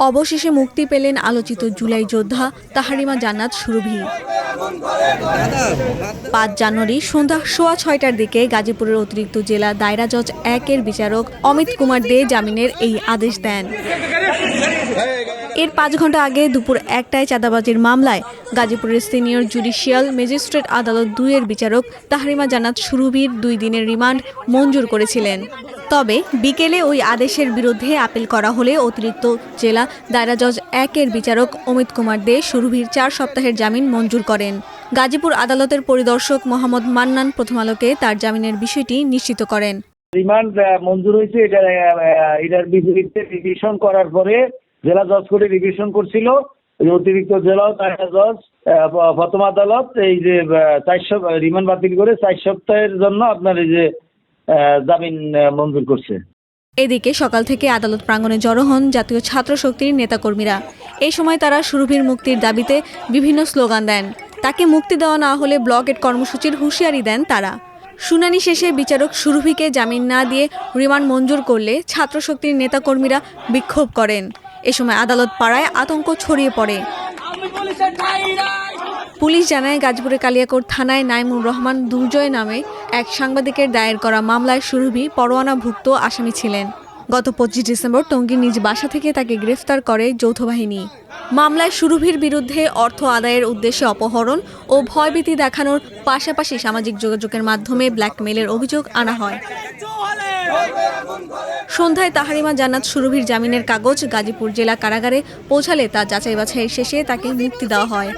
অবশেষে মুক্তি পেলেন আলোচিত জুলাই যোদ্ধা তাহারিমা জান্নাত সুরভি। পাঁচ জানুয়ারি সন্ধ্যা সোয়া ছয়টার দিকে গাজীপুরের অতিরিক্ত জেলা দায়রা জজ একের বিচারক অমিত কুমার দে জামিনের এই আদেশ দেন। এর পাঁচ ঘণ্টা আগে দুপুর একটায় চাঁদাবাজির মামলায় গাজীপুরের সিনিয়র জুডিশিয়াল ম্যাজিস্ট্রেট আদালত দুইয়ের বিচারক তাহরিমা জান্নাত সুরভির দুই দিনের রিমান্ড মঞ্জুর করেছিলেন। তবে বিকেলে ওই আদেশের বিরুদ্ধে আপিল করা হলে অতিরিক্ত জেলা দায়রা জজ একের বিচারক অমিত কুমার দে সুরভির চার সপ্তাহের জামিন মঞ্জুর করেন। গাজীপুর আদালতের পরিদর্শক মোহাম্মদ মান্নান প্রথম আলোকে তার জামিনের বিষয়টি নিশ্চিত করেন। রিমান্ড মঞ্জুর হয়েছে, এটা এটার বিপরীতে রিভিশন করার পরে জেলা জজ কোর্টে রিভিশন করছিল। অতিরিক্ত জেলা দায়রা জজ প্রথম আদালত এই যে চার রিমান্ড বাতিল করে চার সপ্তাহের জন্য আপনার এই যে জামিন মঞ্জুর করছে। এদিকে সকাল থেকে আদালত প্রাঙ্গণে জড়ো হন জাতীয় ছাত্র শক্তির নেতাকর্মীরা। এই সময় তারা সুরভির মুক্তির দাবিতে বিভিন্ন স্লোগান দেন। তাকে মুক্তি দেওয়া না হলে ব্লকেট কর্মসূচির হুঁশিয়ারি দেন তারা। শুনানি শেষে বিচারক সুরভিকে জামিন না দিয়ে রিমান্ড মঞ্জুর করলে ছাত্র শক্তির নেতাকর্মীরা বিক্ষোভ করেন। এ সময় আদালত পাড়ায় আতঙ্ক ছড়িয়ে পড়ে। পুলিশ জানায় গাজীপুরের কালিয়াকোট থানায় নাইমুর রহমান দুর্জয় নামে এক সাংবাদিকের দায়ের করা মামলায় সুরভি পরোয়ানাভুক্ত আসামি ছিলেন। গত পঁচিশ ডিসেম্বর টঙ্গীর নিজ বাসা থেকে তাকে গ্রেফতার করে যৌথ বাহিনী। মামলায় সুরভির বিরুদ্ধে অর্থ আদায়ের উদ্দেশ্যে অপহরণ ও ভয়ভীতি দেখানোর পাশাপাশি সামাজিক যোগাযোগের মাধ্যমে ব্ল্যাকমেলের অভিযোগ আনা হয়। সন্ধ্যায় তাহারিমা জান্নাত সুরভির জামিনের কাগজ গাজীপুর জেলা কারাগারে পৌঁছালে তা যাচাই বাছাইয়ের শেষে তাকে মুক্তি দেওয়া হয়।